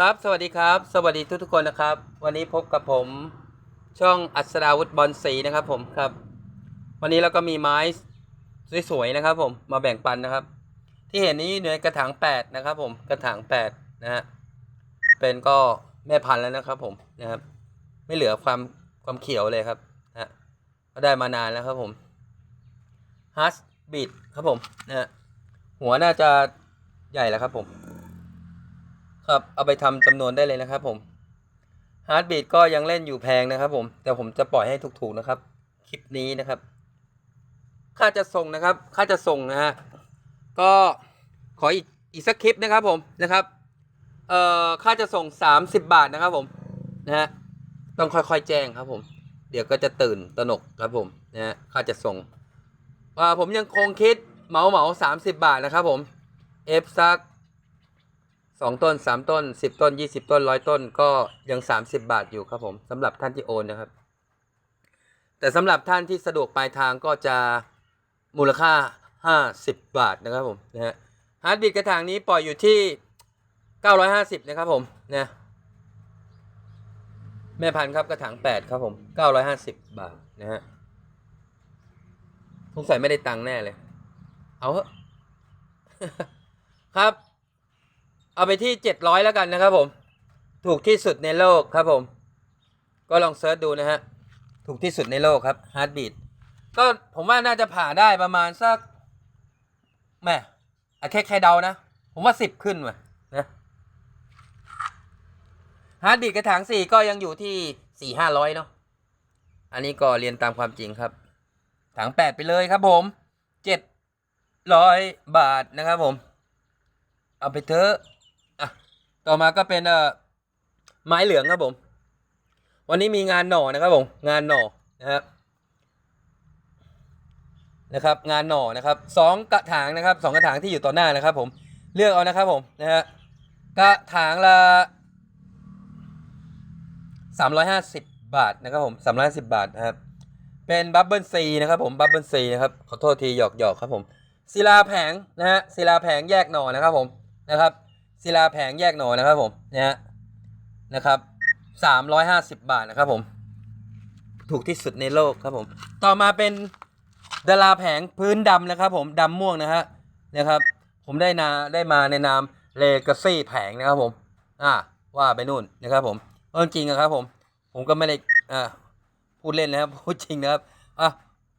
ครับ สวัสดีครับ สวัสดีทุกทุกๆคนนะครับ วันนี้พบกับผมช่องอัศดาวุฒบอลสีนะครับผมครับ วันนี้เราก็มีไม้สวยๆนะครับผมมาแบ่งปันนะครับ ที่เห็นนี้อยู่ในกระถางแปดนะครับผมกระถางแปดนะฮะเป็นก็แม่พันธุ์แล้วนะครับผมนะครับ ไม่เหลือความความเขียวเลยครับนะก็ได้มานานแล้วครับผมฮัสบีดครับผมนะฮะหัวน่าจะใหญ่แล้วครับผม ครับ เอาไปทำจำนวนได้เลยนะครับผมฮาร์ดบีดก็ยังเล่นอยู่แพงนะครับผม แต่ผมจะปล่อยให้ถูกๆนะครับ คลิปนี้นะครับ ค่าจะส่งนะครับ ค่าจะส่งนะฮะ ก็ขออีกอีกสักคลิปนะครับผมนะครับ เอ่อ ค่าจะส่ง 30 บาทนะครับผมนะฮะ ต้องค่อยๆแจ้งครับผม เดี๋ยวก็จะตื่นตนกครับผมนะฮะ ค่าจะส่งว่าผมยังคงคิดเหมาเหมาสามสิบบาทนะครับผม เอฟซัก สองต้นสามต้นสิบต้นยี่สิบต้นร้อยต้นก็ยังสามสิบบาทอยู่ครับผมสำหรับท่านที่โอนนะครับ แต่สำหรับท่านที่สะดวกปลายทางก็จะมูลค่าห้าสิบบาทนะครับผมนะฮะฮาร์ดบิดกระถางนี้ปล่อยอยู่ที่เก้าร้อยห้าสิบนะครับผมนะแม่พันธุ์ครับกระถางแปดครับผมเก้าร้อยห้าสิบบาทนะฮะสงสัยไม่ได้ตังค์แน่เลย เอาเถอะครับ เอาไปที่เจ็ดร้อยแล้วกันนะครับผม ถูกที่สุดในโลกครับผม ก็ลองเซิร์ชดูนะฮะ ถูกที่สุดในโลกครับฮาร์ดบีดก็ผมว่าน่าจะผ่าได้ประมาณสักแม่อะแค่แค่เดานะ ผมว่าสิบขึ้นว่ะนะฮาร์ดบีดกระถางสี่ก็ยังอยู่ที่สี่ห้าร้อยเนาะอันนี้ก็เรียนตามความจริงครับ ถังแปดไปเลยครับผมเจ็ดร้อยบาทนะครับผม เอาไปเถอะอะ ต่อมาก็เป็นเอ่อไม้เหลืองครับผม วันนี้มีงานหน่อนะครับผม งานหน่อนะครับนะครับงานหน่อนะครับสองกระถางนะครับสองกระถางที่อยู่ต่อหน้านะครับ ผมเลือกเอานะครับผมนะฮะกระถางละสามร้อยห้าสิบบาทนะครับผมสามร้อยห้าสิบบาทนะครับเป็นบับเบิลซีนะครับผมบับเบิลซีนะครับขอโทษทีหยอกหยอกครับผมศิลาแผงนะฮะศิลาแผงแยกหน่อนะครับผมนะครับ ศิลาแผงแยกหน่อนะครับผมนะฮะนะครับสามร้อยห้าสิบบาทนะครับผม ถูกที่สุดในโลกครับผม ต่อมาเป็นดาราแผงพื้นดำนะครับ ผมดำม่วงนะฮะนะครับ ผมได้นาได้มาในนามเลกาซี่แผงนะครับผม อ่าว่าไปนู่นนะครับผมเออจริงนะครับผม ผมก็ไม่ได้อ่าพูดเล่นนะครับพูดจริงนะครับอะ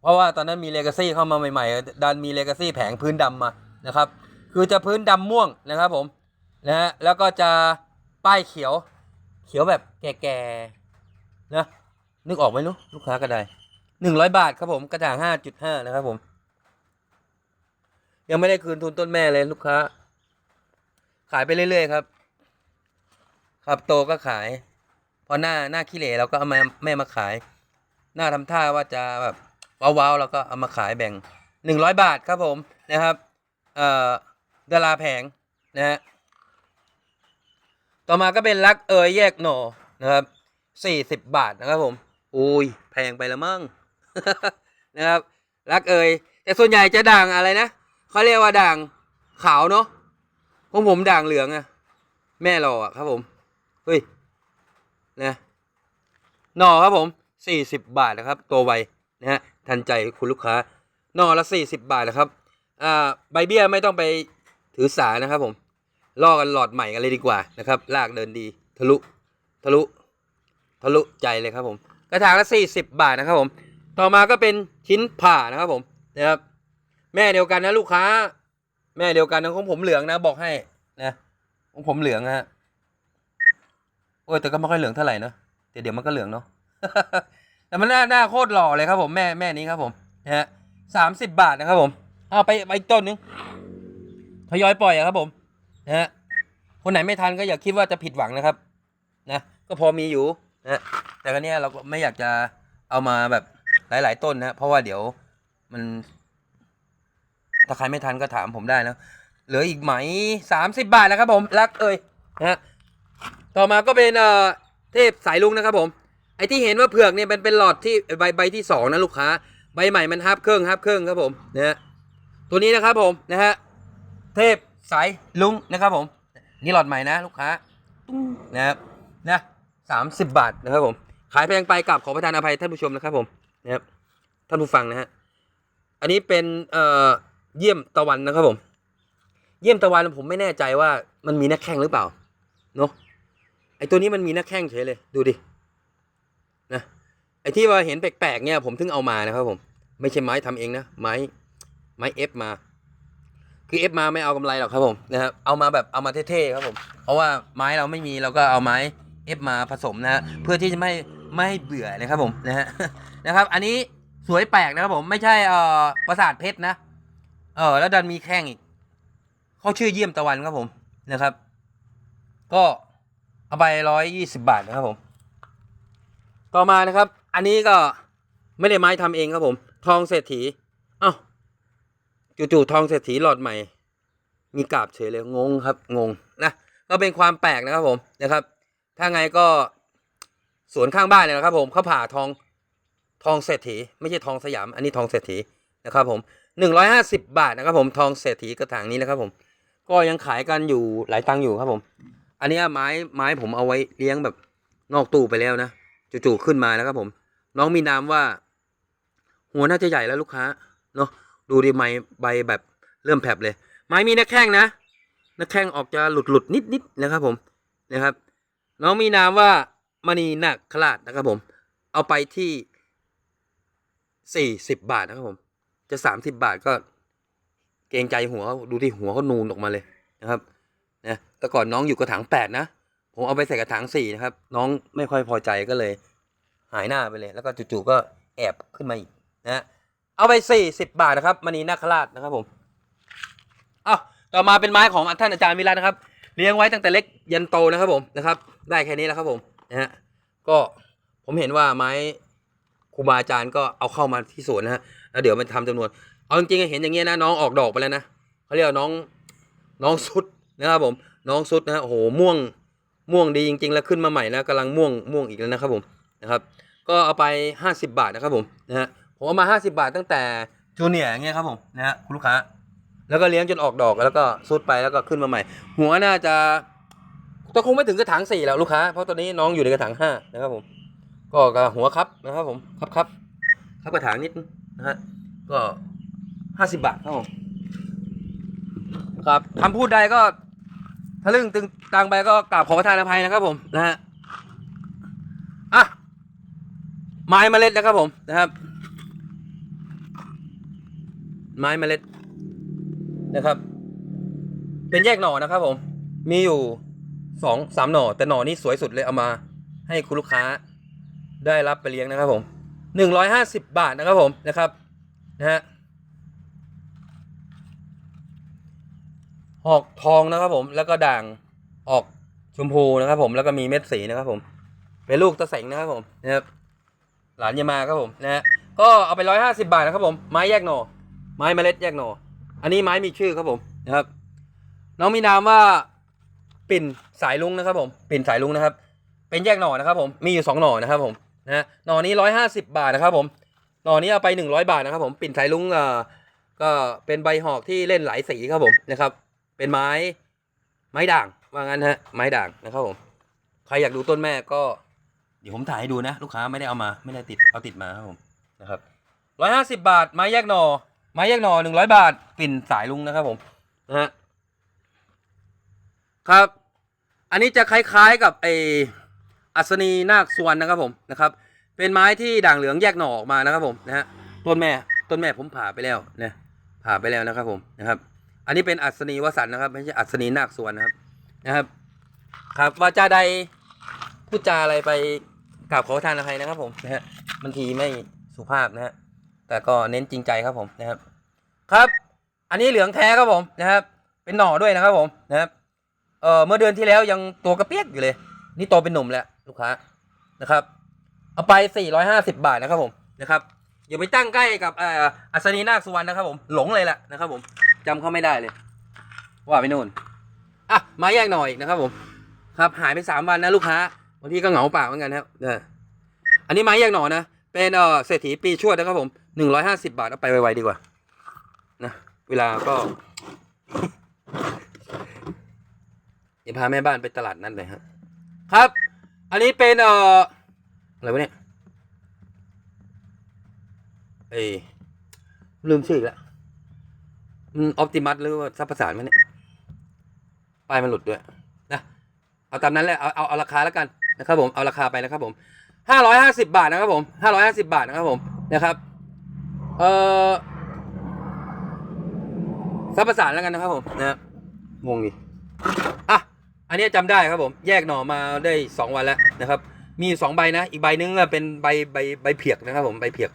เพราะว่าตอนนั้นมีเลกาซี่เข้ามาใหม่ๆดันมีเลกาซี่แผงพื้นดำมานะครับ คือจะพื้นดำม่วงนะครับผม นะฮะแล้วก็จะป้ายเขียว เขียวแบบแก่ๆนะนึกออกไหมลูกลูกค้าก็ได้หนึ่งร้อยบาทครับผมกระถางห้าจุดห้านะครับผม ยังไม่ได้คืนทุนต้นแม่เลยลูกค้า ขายไปเรื่อยๆครับ ครับโตก็ขาย พอหน้าหน้าขี้เหร่เราก็เอามาแม่มาขาย หน้าทำท่าว่าจะแบบว้าวๆเราก็เอามาขายแบ่งหนึ่งร้อยบาทครับผมนะครับ เอ่อดาราแผงนะฮะ ต่อมาก็เป็นรักเอยแยกหน่อนะครับสี่สิบบาทนะครับผมอุ้ยแพงไปละมั่งนะครับรักเอยแต่ส่วนใหญ่จะด่างอะไรนะเขาเรียกว่าด่างขาวเนาะของผมด่างเหลืองอะแม่รออะครับผมเฮ้ยนะหน่อครับผมสี่สิบบาทนะครับ ตัวไวนะฮะทันใจคุณลูกค้าหน่อละสี่สิบบาทนะครับอ่าใบเบี้ยไม่ต้องไปถือสานะครับผม ล่อกันหลอดใหม่กันเลยดีกว่านะครับลากเดินดีทะลุทะลุทะลุใจเลยครับผมกระถางละสี่สิบบาทนะครับผมต่อมาก็เป็นชิ้นผ่านะครับผมนะครับแม่เดียวกันนะลูกค้า แม่เดียวกันนะของผมเหลืองนะบอกให้นะของผมเหลืองนะฮะโอ้ยแต่ก็ไม่ค่อยเหลืองเท่าไหร่เนะแต่เดี๋ยวมันก็เหลืองเนาะแต่มันหน้าหน้าโคตรหล่อเลยครับผมแม่แม่นี้ครับผมนะฮะสามสิบบาทนะครับผมเอาไปไปอีกต้นนึงทยอยปล่อยอะครับผม นะฮะคนไหนไม่ทันก็อย่าคิดว่าจะผิดหวังนะครับนะก็พอมีอยู่นะแต่ก็เนี้ยเราก็ไม่อยากจะเอามาแบบหลาย ๆ ต้นนะเพราะว่าเดี๋ยวมัน ถ้าใครไม่ทันก็ถามผมได้นะเหลืออีกไหมสามสิบบาทนะครับผมรักเอ่ยนะฮะต่อมาก็เป็นเอ่อเทพสายลุงนะครับผมไอที่เห็นว่าเผือกเนี่ยเป็นเป็นหลอดที่ใบใบที่สองนะลูกค้า ใบใหม่มันฮับเครื่องฮับเครื่องครับผมนะฮะตัวนี้นะครับผมนะฮะเทพ สายลุงนะครับผม นี่หลอดใหม่นะลูกค้านะครับนะสามสิบบาทนะครับผม ขายแพงไปกับขอประทานอภัยท่านผู้ชมนะครับผมนะครับท่านผู้ฟังนะฮะอันนี้เป็นเอ่อเยี่ยมตะวันนะครับผม เยี่ยมตะวันผมไม่แน่ใจว่ามันมีน้าแข้งหรือเปล่าเนาะไอตัวนี้มันมีน้าแข้งเฉยเลย ดูดินะไอที่ว่าเห็นแปลกๆเนี่ยผมถึงเอามานะครับผม ไม่ใช่ไม้ทำเองนะไม้ไม้เอฟมา คือเอฟมาไม่เอากำไรหรอกครับผมนะครับเอามาแบบเอามาเท่ๆครับผมเพราะว่าไม้เราไม่มีเราก็เอาไม้เอฟมาผสมนะฮะเพื่อที่จะไม่ไม่เบื่อนะครับผมนะฮะนะครับ อันนี้สวยแปลกนะครับผมไม่ใช่เอ่อประสาทเพชรนะ เออแล้วดันมีแข้งอีกเขาชื่อเยี่ยมตะวันครับผมนะครับ ก็เอาไปร้อยยี่สิบบาทนะครับผม ต่อมานะครับ อันนี้ก็ไม่ได้ไม้ทำเองครับผม ทองเศรษฐี จู่ๆทองเศรษฐีหลอดใหม่ มีกาบเฉยเลยงงครับงงนะก็เป็นความแปลกนะครับผมนะครับ ถ้าไงก็สวนข้างบ้านเนี่ยนะครับ ผมเขาผ่าทองทองเศรษฐี ไม่ใช่ทองสยาม อันนี้ทองเศรษฐีนะครับผมหนึ่งร้อยห้าสิบบาทนะครับ ผมทองเศรษฐีกระถางนี้นะครับ ผม ก็ยังขายกันอยู่หลายตังค์อยู่ครับผม อันนี้ไม้ไม้ผมเอาไว้เลี้ยงแบบนอกตู้ไปแล้วนะจู่ๆขึ้นมานะครับผม น้องมีนามว่า หัวน่าจะใหญ่แล้วลูกค้าเนาะ ดูดิไม้ใบแบบเริ่มแผลบเลย ไม้มีน้าแข้งนะน้าแข้งออกจะหลุดหลุดนิดนิดๆนะครับผมนะครับ น้องมีนามว่ามณีนาคราชนะครับผม เอาไปที่สี่สิบบาทนะครับผม จะสามสิบบาทก็เกรงใจหัวเขาดูที่หัวเขานูนออกมาเลยนะครับนะแต่ก่อนน้องอยู่กระถางแปดนะผมเอาไปใส่กระถางสี่นะครับ น้องไม่ค่อยพอใจก็เลย หายหน้าไปเลย แล้วก็จู่ๆก็แอบขึ้นมาอีกนะฮะ เอาไปสี่สิบบาทนะครับมณีนาคราชนะครับผมอ้าวต่อมาเป็นไม้ของท่านอาจารย์วิรัตนะครับเลี้ยงไว้ตั้งแต่เล็กยันโตนะครับผมนะครับ ได้แค่นี้แล้วครับผมนะฮะก็ผมเห็นว่าไม้ครูบาอาจารย์ก็เอาเข้ามาที่สวนนะฮะแล้วเดี๋ยวมันทำจำนวน เอาจริงๆเห็นอย่างเงี้ยนะน้องออกดอกไปแล้วนะเขาเรียกน้องน้องสุดนะครับผมน้องสุดนะฮะโอ้โหม่วงม่วงดีจริง ๆ แล้วขึ้นมาใหม่นะกำลังม่วงม่วงอีกแล้วนะครับผมนะครับ ก็เอาไป 50 บาทนะครับผมนะฮะ ผมเอามา 50 บาทตั้งแต่จูเนียร์อย่างเงี้ยครับผมนะฮะคุณลูกค้า แล้วก็เลี้ยงจนออกดอกแล้วก็สุดไปแล้วก็ขึ้นมาใหม่ หัวน่าจะก็คงไม่ถึงกระถางสี่แล้วลูกค้าเพราะตอนนี้น้องอยู่ในกระถางห้านะครับผม ก็กหัวครับนะครับผมครับครับครับกระถางนิดนึงนะฮะก็ห้าสิบบาทครับผมครับคำพูดใดก็ทะลึ่งตึงตังไปก็กราบขอประทานอภัยนะครับผมนะฮะอะไม้เมล็ดนะครับผมนะครับ ไม้เมล็ดนะครับ เป็นแยกหน่อนะครับผม มีอยู่สองสามหน่อ แต่หน่อนี้สวยสุดเลยเอามา ให้คุณลูกค้าได้รับไปเลี้ยงนะครับผมหนึ่งร้อยห้าสิบบาทนะครับผมนะครับนะฮะหอกทองนะครับผมแล้วก็ด่างออกชมพูนะครับ ผมแล้วก็มีเม็ดสีนะครับ ผมเป็นลูกตะเสงนะครับผมนะครับหลานยามาครับผมนะฮะก็เอาไปร้อยห้าสิบาทนะครับผมไม้แยกหน่อ ไม้เมล็ดแยกหน่อ อันนี้ไม้มีชื่อครับผมนะครับ น้องมีนามว่าปิ่นสายลุงนะครับ ผมปิ่นสายลุงนะครับ เป็นแยกหน่อนะครับ ผมมีอยู่สองหน่อนะครับ ผมนะหน่อนี้ร้อยห้าสิบบาทนะครับ ผมหน่อนี้เอาไปหนึ่งร้อยบาทนะครับ ผมปิ่นสายลุงเอ่อก็เป็นใบหอกที่เล่นหลายสีครับผมนะครับ เป็นไม้ไม้ด่างว่างั้นฮะไม้ด่างนะครับผมใครอยากดูต้นแม่ก็เดี๋ยวผมถ่ายให้ดูนะ ลูกค้าไม่ได้เอามาไม่ได้ติดเอาติดมาครับผมนะครับร้อยห้าสิบาทไม้แยกหน่อ ไม้แยกหน่อหนึ่งร้อยบาทปิ่นสายลุงนะครับผมนะฮะครับ อันนี้จะคล้ายๆกับไออัศนีนาคสวนนะครับผมนะครับ เป็นไม้ที่ด่างเหลืองแยกหน่อออกมานะครับผมนะฮะต้นแม่ต้นแม่ผมผ่าไปแล้วนะผ่าไปแล้วนะครับผมนะครับ อันนี้เป็นอัศนีวสันนะครับไม่ใช่อัศนีนาคสวนนะครับนะครับ ครับวาจาใดพูดจาอะไรไปกราบขอทานอภัยนะครับผมนะฮะบางทีไม่สุภาพนะฮะ แต่ก็เน้นจริงใจครับผมนะครับ ครับ อันนี้เหลืองแท้ครับผมนะครับ เป็นหน่อด้วยนะครับผมนะครับเอ่อเมื่อเดือนที่แล้วยังตัวกระเปียกอยู่เลย นี่โตเป็นหนุ่มแล้วลูกค้านะครับ เอาไป 450 บาทนะครับผมนะครับอย่าไปตั้งใกล้กับเอ่ออัศนีนาคสุวรรณนะครับผมหลงเลยแหละนะครับ ผมจำเขาไม่ได้เลย ว่าไปนู่นอะมาแยกหน่อยนะครับ ผม ครับหายไปสามวันนะลูกค้าบางทีก็เหงาปากเหมือนกันครับเอออันนี้ไม้แยกหน่อนะเป็นเออเศรษฐีปีชวดนะครับผม หนึ่งร้อยห้าสิบาท เอาไปไวๆดีกว่า นะ เวลาก็เดี๋ยวพาแม่บ้านไปตลาดนั่นเลยฮะ ครับ อันนี้เป็นเอ่ออะไรวะเนี่ยเอ้ยลืมชื่ออีกแล้วมันออปติมัสหรือว่าซับประสานมันเนี่ยป้ายมันหลุดด้วยนะเอาตามนั้นแหละเอาเอาเอาราคาแล้วกันนะครับผมเอาราคาไปนะครับผมห้าร้อยห้าสิบาทนะครับผมห้าร้อยห้าสิบาทนะครับผมนะครับ เอ่อซับประสานแล้วกันนะครับผมนะงงดิอะอันนี้จำได้ครับผม แยกหน่อมาได้สองวันแล้วนะครับ มีอยู่สองใบนะ อีกใบนึงอะเป็นใบใบใบเพียกนะครับ ผมใบเพียก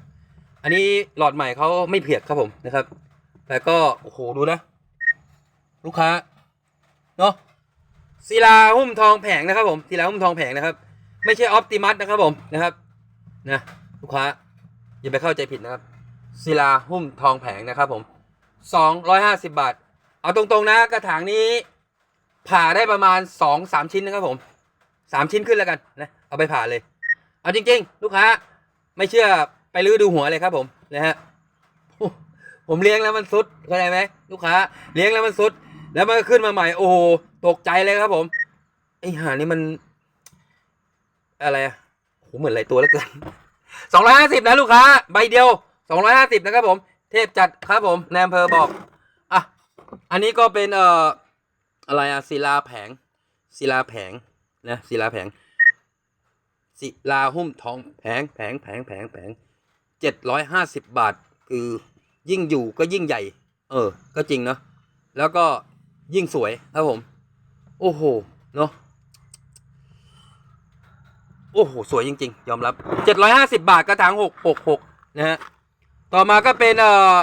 อันนี้หลอดใหม่เขาไม่เพียกครับผมนะครับ แต่ก็โอ้โหดูนะ ลูกค้าเนาะศิลาหุ้มทองแผงนะครับ ผมศิลาหุ้มทองแผงนะครับ ไม่ใช่ออปติมัสนะครับผมนะครับนะลูกค้าอย่าไปเข้าใจผิดนะครับ ศิลาหุ้มทองแผงนะครับผมสองร้อยห้าสิบบาท เอาตรงๆนะกระถางนี้ ผ่าได้ประมาณสองสามชิ้นนะครับผมสามชิ้นขึ้นแล้วกันนะ เอาไปผ่าเลย เอาจริง ๆ ลูกค้า ไม่เชื่อไปลื้อดูหัวเลยครับผมนะฮะผมเลี้ยงแล้วมันสุดเข้าใจไหมลูกค้า เลี้ยงแล้วมันสุด แล้วมันก็ขึ้นมาใหม่โอ้โหตกใจเลยครับผมไอ้ห่านี่มัน อะไรอะโหเหมือนหลายตัวแล้วเกินสองร้อยห้าสิบนะลูกค้า ใบเดียว สองร้อยห้าสิบนะครับผม เทพจัดครับผมแนมเพอบอก อะ อันนี้ก็เป็นเอ่ออะไรอะศิลาแผงศิลาแผงนะศิลาแผงศิลาหุ้มทองแผงแผงแผงแผงแผงเจ็ดร้อยห้าสิบบาท คือยิ่งอยู่ก็ยิ่งใหญ่ เออ ก็จริงเนาะแล้วก็ยิ่งสวยครับผม โอ้โห เนาะโอ้โห สวยจริง ๆ ยอมรับเจ็ดร้อยห้าสิบาทกระถางหกหกหกนะฮะ ต่อมาก็เป็นเอ่อ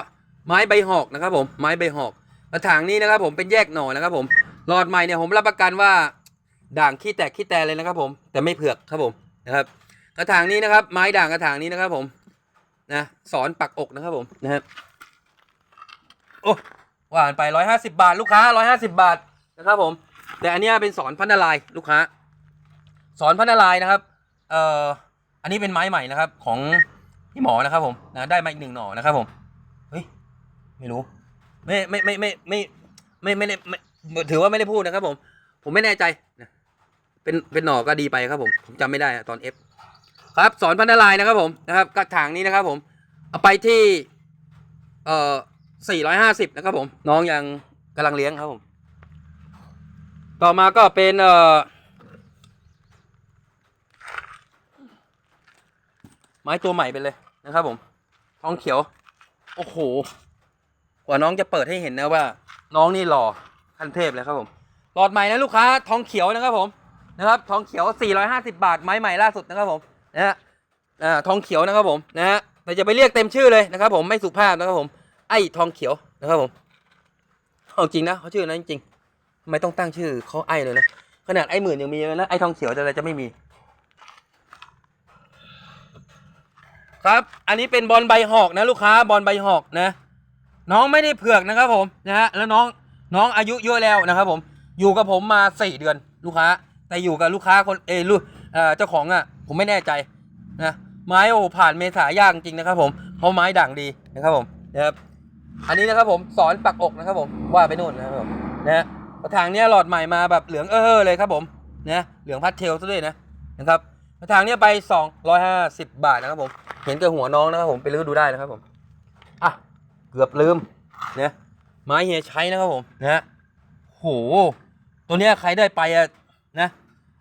ไม้ใบหอกนะครับผมไม้ใบหอกกระถางนี้นะครับผมเป็นแยกหน่อนะครับผมหลอดใหม่เนี่ยผมรับประกันว่าด่างขี้แตกขี้แตนเลยนะครับ ผมแต่ไม่เผือกครับผมนะครับ กระถางนี้นะครับ ไม้ด่างกระถางนี้นะครับผมนะสอนปักอกนะครับผมนะครับโอ้หวานไปร้อยห้าสิบาท ลูกค้าร้อยห้าสิบาทนะครับผม แต่อันนี้เป็นสอนพันนาลายลูกค้า สอนพันนาลายนะครับเอ่ออันนี้เป็นไม้ใหม่นะครับของ พี่หมอนะครับผมนะได้มาอีกหนึ่งหน่อนะครับผมเฮ้ยไม่รู้ไม่ไม่ไม่ไม่ไม่ไม่ไม่ได้ไม่ถือว่าไม่ได้พูดนะครับผม ผมไม่แน่ใจนะเป็นเป็นหน่อก็ดีไปครับผมผมจำไม่ได้ตอนเอฟครับ สอนพันธลายนะครับผมนะครับกระถางนี้นะครับผม เอาไปที่เอ่อสี่ร้อยห้าสิบนะครับผม น้องยังกำลังเลี้ยงครับผม ต่อมาก็เป็นเอ่อไม้ตัวใหม่ไปเลย นะครับผมทองเขียว โอ้โห กว่าน้องจะเปิดให้เห็นนะว่า น้องนี่หล่อขั้นเทพเลยครับผม หลอดใหม่นะลูกค้าทองเขียวนะครับผม นะครับทองเขียว 450 บาท ไม้ใหม่ล่าสุดนะครับผม นะฮะอ่าทองเขียวนะครับผม นะฮะแต่จะไปเรียกเต็มชื่อเลยนะครับ ผม ไม่สุภาพนะครับผม ไอ้ทองเขียวนะครับผมเอาจริงนะเขาชื่อนั้นจริงๆทำไมต้องตั้งชื่อเขาไอ้เลยนะ ขนาดไอ้หมื่นยังมีเลยนะ ไอ้ทองเขียวแต่อะไรจะไม่มี ครับ อันนี้เป็นบอลใบหอกนะลูกค้าบอลใบหอกนะ น้องไม่ได้เผือกนะครับผมนะฮะแล้วน้องน้องอายุเยอะแล้วนะครับผมอยู่กับผมมาสี่เดือนลูกค้า แต่อยู่กับลูกค้าคนเอลูกเจ้าของอะผมไม่แน่ใจนะไม้โอ้ผ่านเมษายากจริงนะครับผมเพราะไม้ด่างดีนะครับผมนะครับอันนี้นะครับผมสอนปักอกนะครับผมว่าไปนู่นนะครับผมนะฮะกระถางเนี้ยหลอดใหม่มาแบบเหลืองเออเลยครับผมนะเหลืองพัดเทลซะด้วยนะนะครับกระถางเนี้ยไป 250 บาทนะครับผม เห็นกับหัวน้องนะครับผมไปลื้อดูได้นะครับผมอะเกือบลืมเนี่ยไม้เฮียใช้นะครับผมนะโหตัวเนี้ยใครได้ไปอะนะ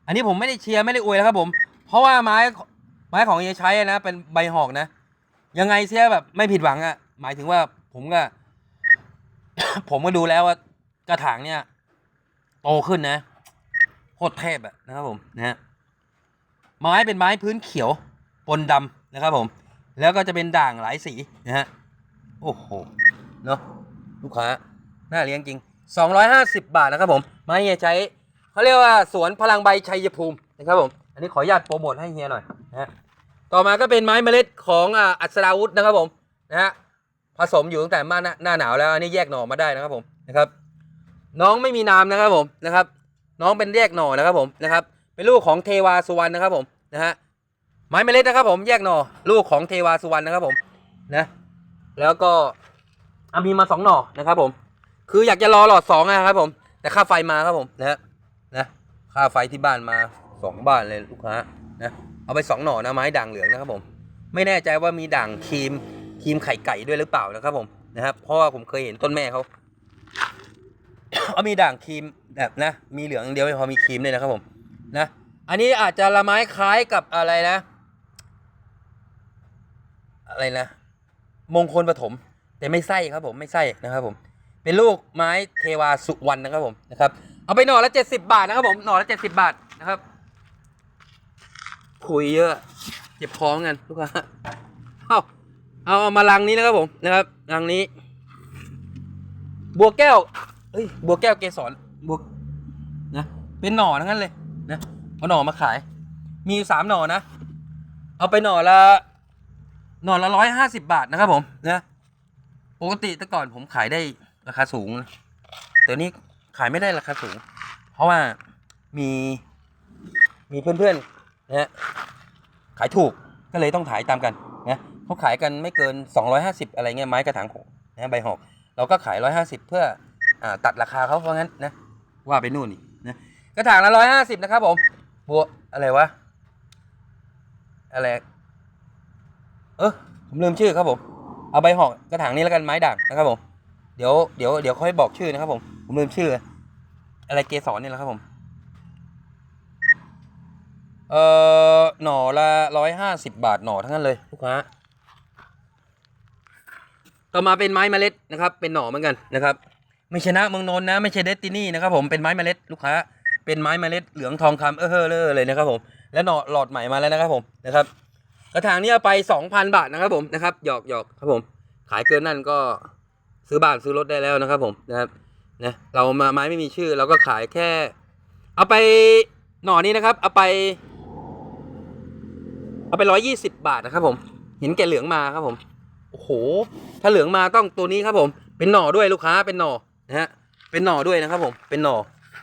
อันนี้ผมไม่ได้เชียร์ไม่ได้อวยนะครับผม เพราะว่าไม้ไม้ของเฮียใช้นะเป็นใบหอกนะ ยังไงเสียแบบไม่ผิดหวังอะหมายถึงว่าผมก็ ผมก็ดูแล้วว่ากระถางเนี่ยโตขึ้นนะโคตรเทพอะนะครับผมนะฮะไม้เป็นไม้พื้นเขียวปนดำ นะครับผม แล้วก็จะเป็นด่างหลายสีนะฮะ โอ้โห เนอะลูกค้า น่าเลี้ยงจริง 250 บาทนะครับผม ไม้เฮียใช้เขาเรียกว่าสวนพลังใบชัยภูมินะครับผม อันนี้ขออนุญาตโปรโมทให้เฮียหน่อยนะฮะ ต่อมาก็เป็นไม้เมล็ดของอัศราวุธนะครับผมนะฮะ ผสมอยู่ตั้งแต่มาหน้าหน้าหนาวแล้ว อันนี้แยกหน่อมาได้นะครับผมนะครับ น้องไม่มีนามนะครับผมนะครับ น้องเป็นแยกหน่อนะครับผมนะครับ เป็นลูกของเทวาสุวรรณนะครับผมนะฮะ ไม้เมล็ดนะครับผมแยกหน่อลูกของเทวาสุวรรณนะครับผมนะ แล้วก็อามีมาสองหน่อนะครับผม คืออยากจะรอหลอดสองนะครับผม แต่ค่าไฟมาครับผมนะฮะนะค่าไฟที่บ้านมาสองบ้าทเลยลูกค้านะเอาไปสองหน่อนะไม้ด่างเหลืองนะครับผมไม่แน่ใจว่ามีด่างครีมครีมไข่ไก่ด้วยหรือเปล่านะครับผมนะครับเพราะว่าผมเคยเห็นต้นแม่เขาเอามีด่างครีมแบบนะ มีเหลืองเดียวไม่พอมีครีมด้วยนะครับผมนะ อันนี้อาจจะละไม้คล้ายกับอะไรนะ อะไรนะมงคลปฐมแต่ไม่ใช่ครับผมไม่ใช่นะครับผม เป็นลูกไม้เทวาสุวรรณนะครับผมนะครับ เอาไปหน่อละเจ็ดสิบาทนะครับผมหน่อละเจ็ดสิบาทนะครับคุยเยอะเจ็บคอเหมือนกันลูกค้าเอาเอาเอามาลังนี้นะครับผมนะครับลังนี้ บัวแก้วเอ้ยบัวแก้วเกสรบัวนะเป็นหน่อทั้งนั้นเลยนะเอาหน่อมาขาย มีอยู่สามหน่อนะ เอาไปหน่อละ หน่อละร้อยห้าสิบาทนะครับผมนะปกติแต่ก่อนผมขายได้ราคาสูงแต่นี้ขายไม่ได้ราคาสูง เพราะว่ามีมีเพื่อนๆนะฮะขายถูกก็เลยต้องขายตามกันนะเขาขายกันไม่เกิน 250 อะไรเงี้ยไม้กระถางหกนะใบหอกเราก็ขาย 150 เพื่ออตัดราคาเขาเพราะงั้นนะว่าไปนู่นนี่นะกระถางละ150 นะครับผมบัวอะไรวะอะไร เออผมลืมชื่อครับผม เอาใบหอกกระถางนี้แล้วกันไม้ด่างนะครับผม เดี๋ยวเดี๋ยวเดี๋ยวค่อยบอกชื่อนะครับผม ผมลืมชื่อ อะไรเกสรนี่แหละครับผม เอ่อหน่อละร้อยห้าสิบบาทหน่อทั้งนั้นเลยลูกค้า ต่อมาเป็นไม้เมล็ดนะครับ เป็นหน่อเหมือนกันนะครับ ไม่ชนะเมืองนนท์นะ ไม่ใช่เดสตินี่นะครับผม เป็นไม้เมล็ดลูกค้า เป็นไม้เมล็ดเหลืองทองคำเออเฮ้อเลอเลยนะครับผม และหน่อหลอดใหม่มาแล้วนะครับผมนะครับ กระถางนี้เอาไปสองพันบาทนะครับผมนะครับหยอกหยอกครับผม ขายเกินนั่นก็ซื้อบ้านซื้อรถได้แล้วนะครับผมนะครับนะเรามาไม้ไม่มีชื่อเราก็ขายแค่ เอาไปหน่อนี้นะครับ เอาไป เอาไปร้อยยี่สิบบาทนะครับผมเห็นแก่เหลืองมาครับผมโอ้โห ถ้าเหลืองมาต้องตัวนี้ครับผม เป็นหน่อด้วยลูกค้าเป็นหน่อนะฮะเป็นหน่อด้วยนะครับผมเป็นหน่อ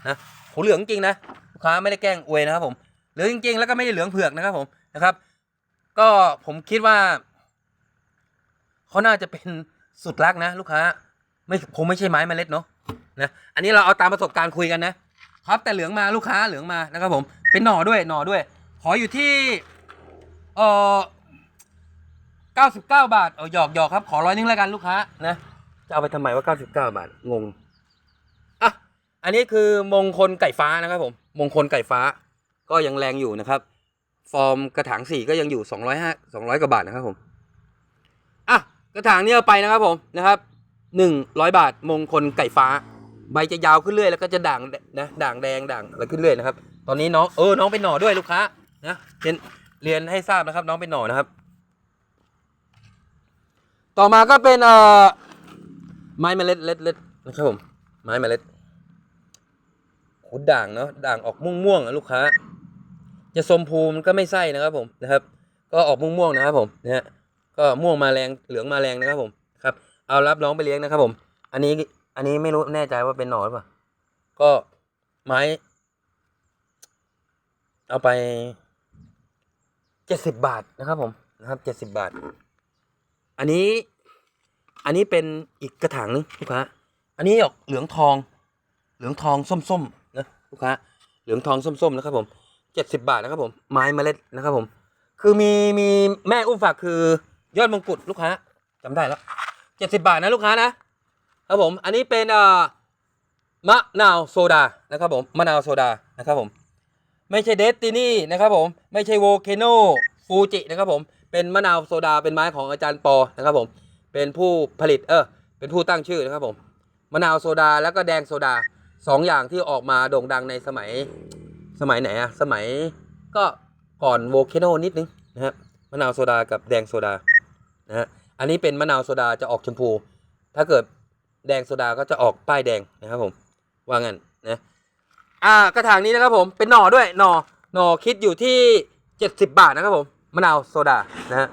นะโหเหลืองจริงนะลูกค้าไม่ได้แกล้งอวยนะครับผมเหลืองจริงๆแล้วก็ไม่ได้เหลืองเผือกนะครับผมนะครับ ก็ผมคิดว่าเขาน่าจะเป็นสุดรักนะ ลูกค้า ไม่คงไม่ใช่ไม้เมล็ดเนาะนะอันนี้เราเอาตามประสบการณ์คุยกันนะ ครับแต่เหลืองมาลูกค้าเหลืองมานะครับผมเป็นหน่อด้วยหน่อด้วย ขออยู่ที่เอ่อเก้าสิบเก้าบาทเอาหยอกหยอกครับ ขอร้อยนึงแล้วกันลูกค้านะจะเอาไปทำไมว่าเก้าสิบเก้าบาทงงอะอันนี้คือมงคลไก่ฟ้านะครับผม มงคลไก่ฟ้า ก็ยังแรงอยู่นะครับ ฟอร์มกระถางสี่ก็ยังอยู่สองร้อยห้าสองร้อยกว่าบาทนะครับผม อะ กระถางนี้เอาไปนะครับผมนะครับหนึ่งร้อยบาทมงคลไก่ฟ้า ใบจะยาวขึ้นเรื่อยแล้วก็จะด่างนะด่างแดงด่างอะไรขึ้นเรื่อยนะครับ ตอนนี้น้องเออน้องเป็นหน่อด้วยลูกค้านะเรียนเรียนให้ทราบนะครับ น้องเป็นหน่อนะครับ ต่อมาก็เป็นเอ่อไม้เมล็ดเล็ดเล็ดนะครับผมไม้เมล็ดโหด่างเนาะด่างออกม่วงๆอะลูกค้า จะสมพูมันก็ไม่ใช่นะครับผมนะครับ ก็ออกม่วงม่วงๆนะครับผมนะฮะก็ม่วงมาแรงเหลืองมาแรงนะครับผมครับเอารับน้องไปเลี้ยงนะครับผม อันนี้อันนี้ไม่รู้แน่ใจว่าเป็นหนอนหรือเปล่าก็ไม้ เอาไปเจ็ดสิบบาทนะครับผมนะครับเจ็ดสิบบาท อันนี้ อันนี้เป็นอีกกระถางนึงลูกค้าอันนี้ออกเหลืองทอง เหลืองทองส้มๆนะลูกค้าเหลืองทองส้มๆนะครับผม เจ็ดสิบาทนะครับผม ไม้เมล็ดนะครับผม คือมีมีแม่อุ้มฝากคือยอดมงกุฎลูกค้าจำได้แล้วเจ็ดสิบาทนะลูกค้านะครับผม อันนี้เป็นอ่อมะนาวโซดานะครับผมมะนาวโซดานะครับผม ไม่ใช่เดสตินี่นะครับผม ไม่ใช่โวเคโนฟูจินะครับผม เป็นมะนาวโซดาเป็นไม้ของอาจารย์ปอนะครับผม เป็นผู้ผลิตเออเป็นผู้ตั้งชื่อนะครับผมมะนาวโซดาแล้วก็แดงโซดาสองอย่างที่ออกมาโด่งดังในสมัย สมัยไหนอะสมัยก็ก่อนโวเคโนนิดนึงนะฮะมะนาวโซดากับแดงโซดานะฮะอันนี้เป็นมะนาวโซดาจะออกชมพู ถ้าเกิดแดงโซดาก็จะออกป้ายแดงนะครับผมว่างั้นนะอ่ากระถางนี้นะครับผมเป็นหน่อด้วยหน่อหน่อคิดอยู่ที่เจ็ดสิบบาทนะครับผมมะนาวโซดานะฮะ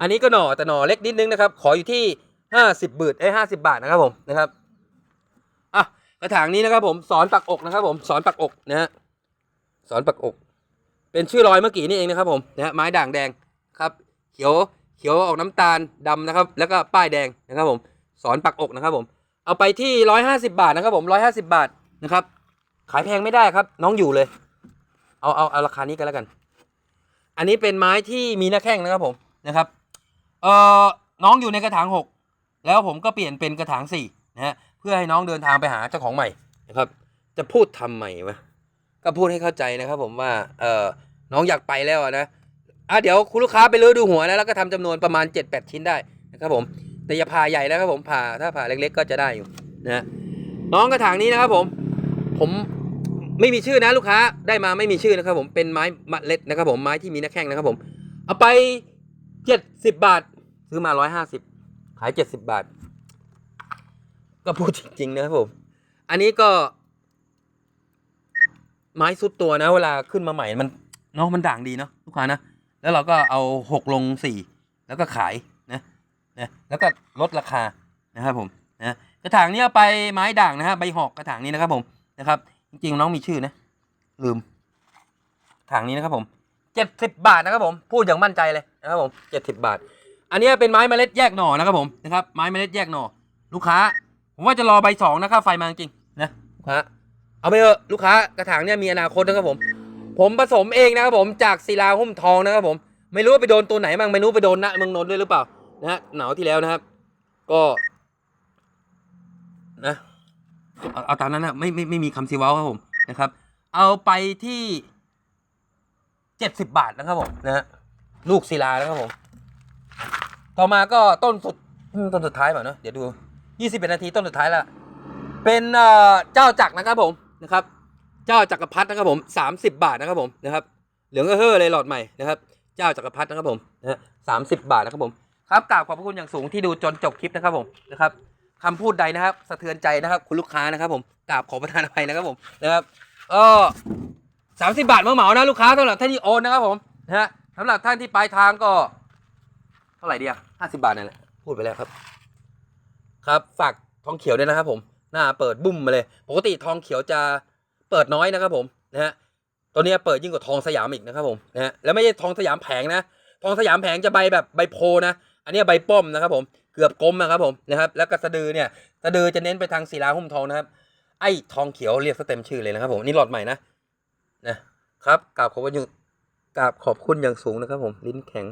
อันนี้ก็หน่อแต่หน่อเล็กนิดนึงนะครับ ขออยู่ที่ห้าสิบบาทเอ้ห้าสิบาทนะครับผมนะครับอะกระถางนี้นะครับผมสอนปักอกนะครับผมสอนปักอกนะฮะ สอนปักอก เป็นชื่อรอยเมื่อกี้นี่เองนะครับผมนะฮะไม้ด่างแดงครับ เขียวเขียวออกน้ำตาลดำนะครับ แล้วก็ป้ายแดงนะครับผมสอนปักอกนะครับผมเอาไปที่ร้อยห้าสิบาทนะครับผมร้อยห้าสิบาทนะครับ ขายแพงไม่ได้ครับ น้องอยู่เลย เอาเอาเอาราคานี้กันแล้วกัน อันนี้เป็นไม้ที่มีหน้าแข้งนะครับผมนะครับเอ่อน้องอยู่ในกระถางหกแล้วผมก็เปลี่ยนเป็นกระถางสี่นะฮะเพื่อให้น้องเดินทางไปหาเจ้าของใหม่นะครับ จะพูดทำใหม่วะ ก็พูดให้เข้าใจนะครับผมว่าเอ่อน้องอยากไปแล้วนะอะเดี๋ยวคุณลูกค้าไปเลือดูหัวนะแล้วก็ทำจำนวนประมาณ 7-8 ชิ้นได้นะครับผมแต่อย่าผ่าใหญ่แล้วครับผมผ่าถ้าผ่าเล็ก ๆ ก็จะได้อยู่นะน้องกระถางนี้นะครับผมผมไม่มีชื่อนะลูกค้าได้มาไม่มีชื่อนะครับผมเป็นไม้มะเล็ดนะครับผมไม้ที่มีหน้าแข้งนะครับผมเอาไปเจ็ดสิบบาท ซื้อมาร้อยห้าสิบขายเจ็ดสิบบาท ก็พูดจริงๆนะครับผม อันนี้ก็ ไม้สุดตัวนะ เวลาขึ้นมาใหม่มันเนาะมันด่างดีเนาะลูกค้านะ แล้วเราก็เอาหกลงสี่แล้วก็ขายนะนะแล้วก็ลดราคานะครับผมนะกระถางนี้เอาไปไม้ด่างนะฮะใบหอกกระถางนี้นะครับผมนะครับ จริงๆน้องมีชื่อนะ ลืมกระถางนี้นะครับผมเจ็ดสิบบาทนะครับผมพูดอย่างมั่นใจเลยนะครับผมเจ็ดสิบบาท อันนี้เป็นไม้เมล็ดแยกหน่อนะครับผมนะครับไม้เมล็ดแยกหน่อ ลูกค้า ผมว่าจะรอใบสองนะค่าไฟมาจริงนะลูกค้า เอาไปเถอะลูกค้ากระถางเนี่ยมีอนาคตนะครับผม ผมผสมเองนะครับผมจากศิลาหุ้มทองนะครับผม ไม่รู้ว่าไปโดนตัวไหนบ้างไม่รู้ไปโดนณเมืองนนท์ด้วยหรือเปล่านะฮะหนาวที่แล้วนะครับ ก็นะเอาเอาตามนั้นนะไม่ไม่ไม่มีคำซีว้าครับผมนะครับ เอาไปที่เจ็ดสิบบาทนะครับผมนะฮะลูกศิลานะครับผม ต่อมาก็ต้นสุดต้นสุดท้ายเปล่าเนอะเดี๋ยวดูยี่สิบเอ็ดนาทีต้นสุดท้ายละเป็นเจ้าจักรนะครับผม นะครับ เจ้าจักรพรรดินะครับผมสามสิบบาทนะครับผมนะครับเหลืองก็เฮ่อเลยหลอดใหม่นะครับ เจ้าจักรพรรดินะครับผมนะสามสิบบาทนะครับผมครับกราบขอบพระคุณอย่างสูงที่ดูจนจบคลิปนะครับผมนะครับคำพูดใดนะครับ สะเทือนใจนะครับ คุณลูกค้านะครับ ผมกราบขอประทานอภัยนะครับผมนะครับก็สามสิบาทเหมานะลูกค้าสำหรับท่านที่โอนนะครับผมนะฮะสำหรับท่านที่ปลายทางก็ เท่าไหร่เดีอะห้าสิบบาทนั่นแหละพูดไปแล้วครับ ครับฝากทองเขียวด้วยนะครับผม หน้าเปิดบุ้มมาเลย ปกติทองเขียวจะเปิดน้อยนะครับผมนะฮะตัวนี้เปิดยิ่งกว่าทองสยามอีกนะครับผมนะฮะแล้วไม่ใช่ทองสยามแผงนะ ทองสยามแผงจะใบแบบใบโพนะ อันนี้ใบป้อมนะครับผมเกือบกลมนะครับผมนะครับ แล้วก็สะดือเนี่ยสะดือจะเน้นไปทางศิลาหุ้มทองนะครับไอ้ทองเขียวเรียกซะเต็มชื่อเลยนะครับผมนี่หลอดใหม่นะนะครับกราบขอบคุณอย่างกราบขอบคุณอย่างสูงนะครับผมลิ้นแข็ง